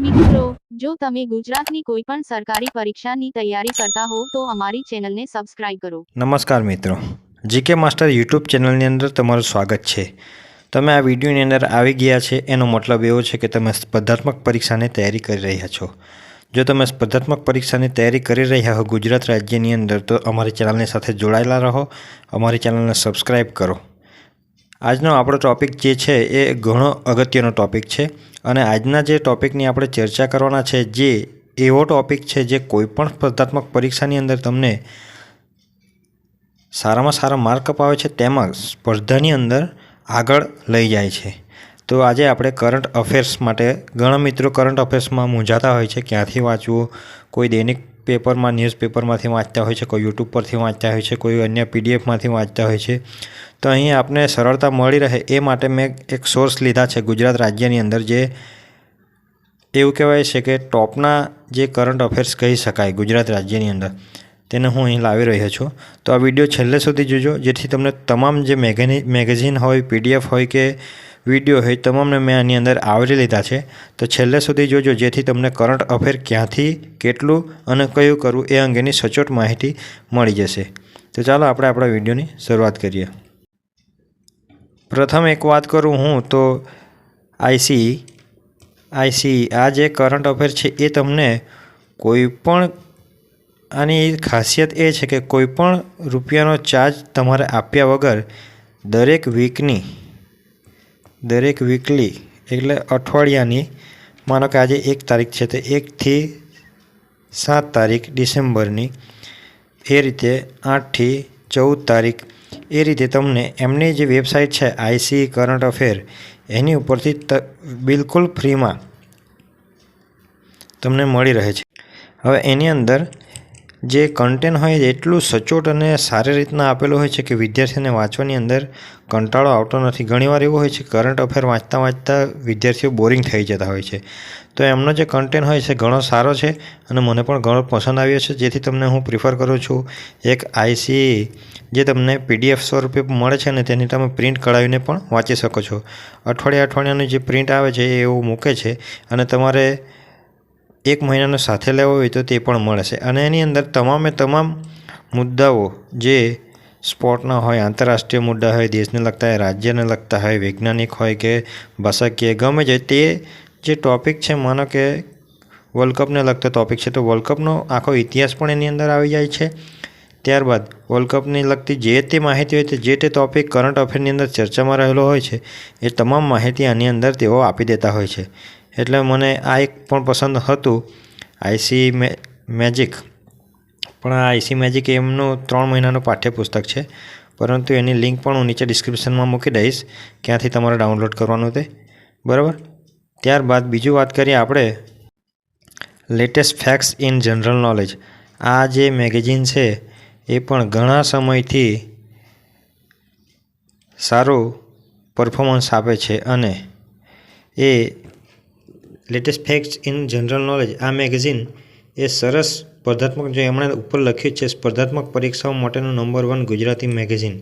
મિત્રો, જો તમે ગુજરાતની કોઈ પણ સરકારી પરીક્ષાની તૈયારી કરતા હો, તો અમારી ચેનલને સબસ્ક્રાઇબ કરો. નમસ્કાર મિત્રો. જીકે માસ્ટર યુટ્યુબ ચેનલની અંદર તમારું સ્વાગત છે. તમે આ વિડીયોની અંદર આવી ગયા છે, એનો મતલબ એવો છે કે તમે સ્પર્ધાત્મક પરીક્ષાની તૈયારી કરી રહ્યા છો. જો તમે સ્પર્ધાત્મક પરીક્ષાની તૈયારી કરી રહ્યા હો ગુજરાત રાજ્યની અંદર, તો અમારી ચેનલની સાથે જોડાયેલા રહો. અમારી ચેનલને સબસ્ક્રાઈબ કરો. આજનો આપણો ટૉપિક જે છે એ ઘણો અગત્યનો ટૉપિક છે અને આજના જે ટૉપિકની આપણે ચર્ચા કરવાના છે જે એવો ટૉપિક છે જે કોઈપણ સ્પર્ધાત્મક પરીક્ષાની અંદર તમને સારામાં સારા માર્ક અપાવે છે તેમાં સ્પર્ધાની અંદર આગળ લઈ જાય છે. તો આજે આપણે કરંટ અફેર્સ માટે ઘણા મિત્રો કરંટ અફેર્સમાં મૂંઝાતા હોય છે, ક્યાંથી વાંચવું? કોઈ દૈનિક પેપરમાં ન્યૂઝપેપરમાંથી વાંચતા હોય છે, કોઈ યુટ્યુબ પરથી વાંચતા હોય છે, કોઈ અન્ય પીડીએફમાંથી વાંચતા હોય છે. તો અહીં આપને સરળતા મળી રહે એ માટે મેં એક સોર્સ લીધા છે ગુજરાત રાજ્યની અંદર જે એવું કહેવાય છે કે ટોપના જે કરંટ અફેર્સ કહી શકાય ગુજરાત રાજ્યની અંદર. તેને હું અહીં લાવી રહ્યો છું. તો આ વીડિયો છેલ્લે સુધી જોજો, જેથી તમને તમામ જે મેગેની મેગેઝિન હોય પીડીએફ હોય કે વીડિયો હોય, તમામને મેં આની અંદર આવરી લીધા છે. તો છેલ્લે સુધી જોજો, જેથી તમને કરંટ અફેર ક્યાંથી, કેટલું અને કયું કરવું એ અંગેની સચોટ માહિતી મળી જશે. તો ચાલો આપણે આપણા વિડીયોની શરૂઆત કરીએ. પ્રથમ એક વાત કરું હું, તો આઈસી આઈસી આ જે કરંટ અફેર છે, એ તમને કોઈપણ આની ખાસિયત એ છે કે કોઈપણ રૂપિયાનો ચાર્જ તમારે આપ્યા વગર દરેક વીકની દરેક વીકલી એટલે અઠવાડિયાની, માનો કે આજે એક તારીખ છે, તો એકથી સાત તારીખ ડિસેમ્બરની, એ રીતે આઠથી ચૌદ તારીખ એ રીતે તમને એમની જે વેબસાઇટ છે આઈસી કરંટ અફેર, એની ઉપરથી બિલકુલ ફ્રીમાં તમને મળી રહે છે. હવે એની અંદર જે કન્ટેન્ટ હોય એટલું સચોટ અને સારી રીતના આપેલું હોય છે કે વિદ્યાર્થીઓને વાંચવાની અંદર કંટાળો આવતો નથી. ઘણીવાર એવું હોય છે કરંટ અફેર વાંચતા વાંચતા વિદ્યાર્થીઓ બોરિંગ થઈ જતા હોય છે. તો એમનો જે કન્ટેન્ટ હોય છે ઘણો સારો છે અને મને પણ ઘણો પસંદ આવ્યો છે. જેથી તમને હું પ્રિફર કરું છું એક આઈસી જે તમને પીડીએફ સ્વરૂપે મળે છે ને તેની તમે પ્રિન્ટ કઢાવીને પણ વાંચી શકો છો. અઠવાડિયા અઠવાડિયાની જે પ્રિન્ટ આવે છે એ એવું મૂકે છે અને તમારે એક મહિનાનો સાથે લેવો હોય તો તે પણ મળશે. અને એની અંદર તમામે તમામ મુદ્દાઓ જે સ્પોર્ટના હોય, આંતરરાષ્ટ્રીય મુદ્દા હોય, દેશને લગતા હોય, રાજ્યને લગતા હોય, વૈજ્ઞાનિક હોય કે ભાષાકીય, ગમે છે તે જે ટૉપિક છે, માનો કે વર્લ્ડ કપને લગતો ટૉપિક છે, તો વર્લ્ડ કપનો આખો ઇતિહાસ પણ એની અંદર આવી જાય છે. ત્યારબાદ વર્લ્ડ કપની લગતી જે તે માહિતી હોય તે, જે તે ટૉપિક કરંટ અફેરની અંદર ચર્ચામાં રહેલો હોય છે, એ તમામ માહિતી આની અંદર તેઓ આપી દેતા હોય છે. એટલે મને આ એક પણ પસંદ હતું આઈસી મેજિક પણ આ આઈસી મેજિક એમનું ત્રણ મહિનાનું પાઠ્યપુસ્તક છે, પરંતુ એની લિંક પણ હું નીચે ડિસ્ક્રિપ્શનમાં મૂકી દઈશ, ક્યાંથી તમારે ડાઉનલોડ કરવાનું તે. બરાબર? ત્યારબાદ બીજું વાત કરીએ આપણે latest facts in general knowledge આ જે મેગેઝિન છે, એ પણ ઘણા સમયથી સારું પરફોર્મન્સ આપે છે અને એ latest facts in general knowledge, આ મેગેઝિન એ સરસ સ્પર્ધાત્મક જે એમણે ઉપર લખ્યું છે, સ્પર્ધાત્મક પરીક્ષાઓ માટેનું નંબર વન ગુજરાતી મેગેઝિન.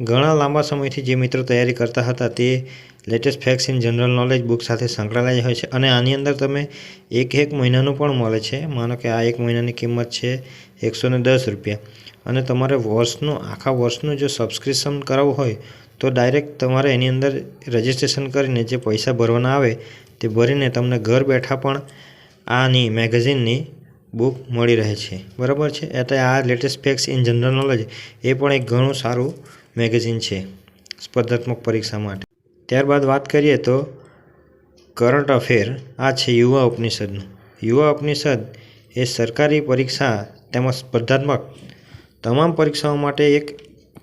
ઘણા લાંબા સમયથી જે મિત્રો તૈયારી કરતા હતા તે latest facts in general knowledge book સાથે સંકળાયેલા હોય છે અને આની અંદર તમે એક એક મહિનાનું પણ મળે છે. માનો કે આ એક મહિનાની કિંમત છે એકસો દસ રૂપિયા. અને તમારે વર્ષનું, આખા વર્ષનું જો સબસ્ક્રિપ્શન કરાવવું હોય તો ડાયરેક્ટ તમારે એની અંદર રજિસ્ટ્રેશન કરીને જે પૈસા ભરવાના આવે તે ભરીને તમને ઘર બેઠા પણ આની મેગેઝિનની બુક મળી રહે છે. બરાબર છે? એટલે આ latest facts in general knowledge, એ પણ એક ઘણું સારું મેગેઝિન છે સ્પર્ધાત્મક પરીક્ષા માટે. ત્યારબાદ વાત કરીએ તો કરંટ અફેર, આ છે યુવા ઉપનિષદનું. યુવા ઉપનિષદ એ સરકારી પરીક્ષા તેમજ સ્પર્ધાત્મક તમામ પરીક્ષાઓ માટે એક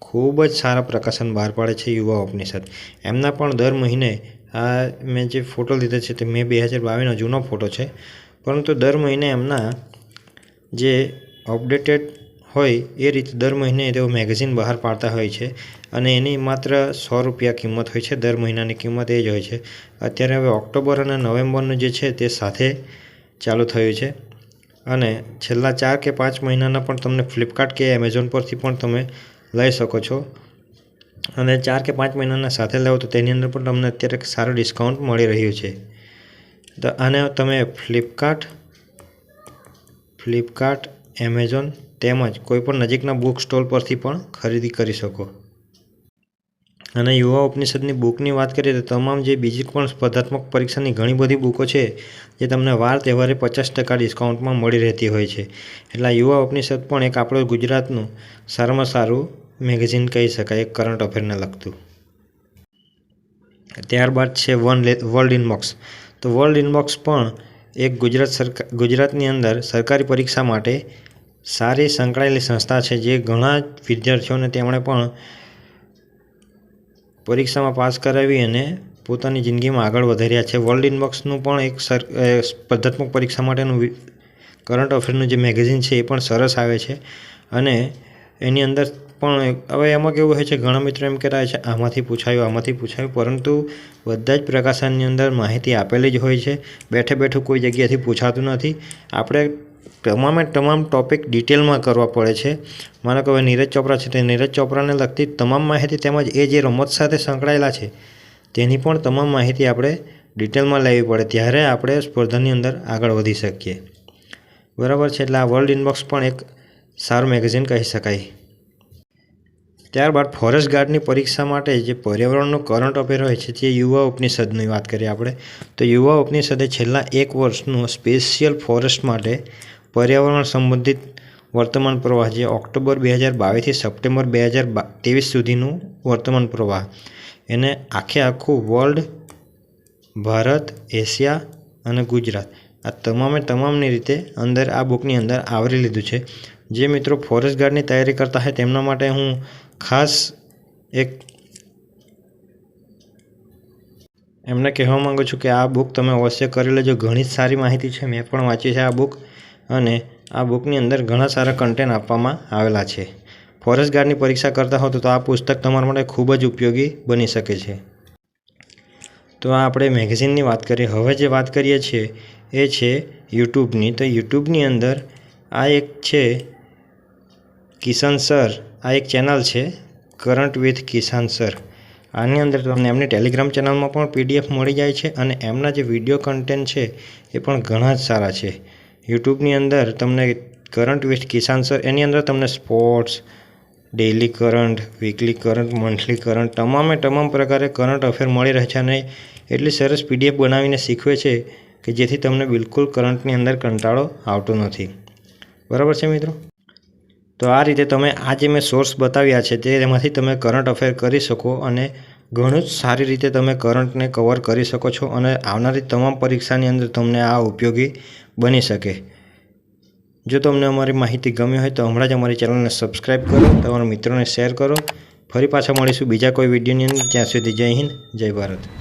ખૂબ જ સારા પ્રકાશન બહાર પાડે છે યુવા ઉપનિષદ. એમના પણ દર મહિને આ મેં જે ફોટો લીધો છે તે મે બે હજાર બાવીસનો જૂનો ફોટો છે. પરંતુ દર મહિને એમના જે અપડેટેડ હોય એ રીતે દર મહિને તેઓ મેગેઝિન બહાર પાડતા હોય છે અને એની માત્ર સો રૂપિયા કિંમત હોય છે. દર મહિનાની કિંમત એ જ હોય છે. અત્યારે હવે ઓક્ટોબર અને નવેમ્બરનું જે છે તે સાથે ચાલુ થયું છે. અને છેલ્લા ચાર કે પાંચ મહિનાના પણ તમને ફ્લિપકાર્ટ કે એમેઝોન પરથી પણ તમે લઈ શકો છો. અને ચાર કે પાંચ મહિનાના સાથે લેવો તો તેની અંદર પણ તમને અત્યારે સારું ડિસ્કાઉન્ટ મળી રહ્યું છે. તો આને તમે ફ્લિપકાર્ટ ફ્લિપકાર્ટ એમેઝોન તેમજ કોઈપણ નજીકના બુક સ્ટોલ પરથી પણ ખરીદી કરી શકો. અને યુવા ઉપનિષદની બુકની વાત કરીએ તો તમામ જે બીજી પણ સ્પર્ધાત્મક પરીક્ષાની ઘણી બધી બુકો છે, જે તમને વાર તહેવારે પચાસ ટકા ડિસ્કાઉન્ટમાં મળી રહેતી હોય છે. એટલે યુવા ઉપનિષદ પણ એક આપણું ગુજરાતનું સારામાં સારું મેગેઝિન કહી શકાય કરંટ અફેરને લગતું. ત્યારબાદ છે વન વર્લ્ડ ઇનબોક્સ. તો વર્લ્ડ ઇનબોક્સ પણ એક ગુજરાત સરકાર, ગુજરાતની અંદર સરકારી પરીક્ષા માટે સારી સંકળાયેલી સંસ્થા છે, જે ઘણા વિદ્યાર્થીઓને તેમણે પણ પરીક્ષામાં પાસ કરાવી અને પોતાની જિંદગીમાં આગળ વધાર્યા છે. વર્લ્ડ ઇનબોક્સનું પણ એક સર સ્પર્ધાત્મક પરીક્ષા માટેનું કરંટ અફેરનું જે મેગેઝિન છે, એ પણ સરસ આવે છે. અને એની અંદર પણ હવે એમાં કેવું હોય છે, ઘણા મિત્રો એમ કહેતા હોય છે, આમાંથી પૂછાયું આમાંથી પૂછાયું. પરંતુ બધા જ પ્રકાશનની અંદર માહિતી આપેલી જ હોય છે. બેઠે બેઠું કોઈ જગ્યાએથી પૂછાતું નથી. આપણે તમામે તમામ ટોપિક ડિટેલમાં કરવા પડે છે. માનો કે હવે નીરજ ચોપરા છે, તે નીરજ ચોપરાને લગતી તમામ માહિતી તેમજ એ જે રમત સાથે સંકળાયેલા છે, તેની પણ તમામ માહિતી આપણે ડિટેલમાં લેવી પડે, ત્યારે આપણે સ્પર્ધાની અંદર આગળ વધી શકીએ. બરાબર છે, એટલે આ વર્લ્ડ ઇનબોક્સ પણ એક સારું મેગેઝિન કહી શકાય. ત્યારબાદ ફોરેસ્ટ ગાર્ડની પરીક્ષા માટે જે પર્યાવરણનું કરંટ અફેર હોય છે તે યુવા ઉપનિષદની વાત કરીએ આપણે, તો યુવા ઉપનિષદે છેલ્લા એક વર્ષનું સ્પેશિયલ ફોરેસ્ટ માટે પર્યાવરણ સંબંધિત વર્તમાન પ્રવાહ, જે ઓક્ટોબર બે હજાર બાવીસથી સપ્ટેમ્બર બે હજાર ત્રેવીસ સુધીનું વર્તમાન પ્રવાહ. એને આખે આખું વર્લ્ડ, ભારત, એશિયા અને ગુજરાત, આ તમામે તમામની રીતે અંદર આ બુકની અંદર આવરી લીધું છે. જે મિત્રો ફોરેસ્ટ ગાર્ડની તૈયારી કરતા હોય તેમના માટે હું ખાસ એક એમને કહેવા માગું છું કે આ બુક તમે અવશ્ય કરી લેજો. ઘણી જ સારી માહિતી છે. મેં પણ વાંચી છે આ બુક અને આ બુકની અંદર ઘણા સારા કન્ટેન્ટ આપવામાં આવેલા છે. ફોરેસ્ટ ગાર્ડની પરીક્ષા કરતા હો તો આ પુસ્તક તમારા માટે ખૂબ જ ઉપયોગી બની શકે છે. તો આ આપણે મેગેઝિનની વાત કરીએ. હવે જે વાત કરીએ છીએ એ છે યુટ્યુબની તો યુટ્યુબની અંદર આ એક છે કિશન સર આ એક ચેનલ છે કરંટ વિથ કિસાન સર આની અંદર તમને એમની ટેલિગ્રામ ચેનલમાં પણ પીડીએફ મળી જાય છે અને એમના જે વીડિયો કન્ટેન્ટ છે એ પણ ઘણા જ સારા છે. યુટ્યુબની અંદર તમને કરંટ વિથ કિસાન સર એની અંદર તમને sports daily current weekly current monthly current તમામે તમામ પ્રકારે કરંટ અફેર મળી રહે છે અને એટલી સરસ પીડીએફ બનાવીને શીખવે છે કે જેથી તમને બિલકુલ કરંટની અંદર કંટાળો આવતો નથી. બરાબર છે મિત્રો? તો આ રીતે તમે આ જે મેં સોર્સ બતાવ્યા છે તેમાંથી તમે કરંટ અફેર કરી શકો અને ઘણું જ સારી રીતે તમે કરંટને કવર કરી શકો છો અને આવનારી તમામ પરીક્ષાની અંદર તમને આ ઉપયોગી બની શકે. જો તમને અમારી માહિતી ગમી હોય તો હમણાં જ અમારી ચેનલને સબસ્ક્રાઈબ કરો, તમારા મિત્રોને શેર કરો. ફરી પાછા મળીશું બીજા કોઈ વિડીયોની અંદર. ત્યાં સુધી જય હિન્દ, જય ભારત.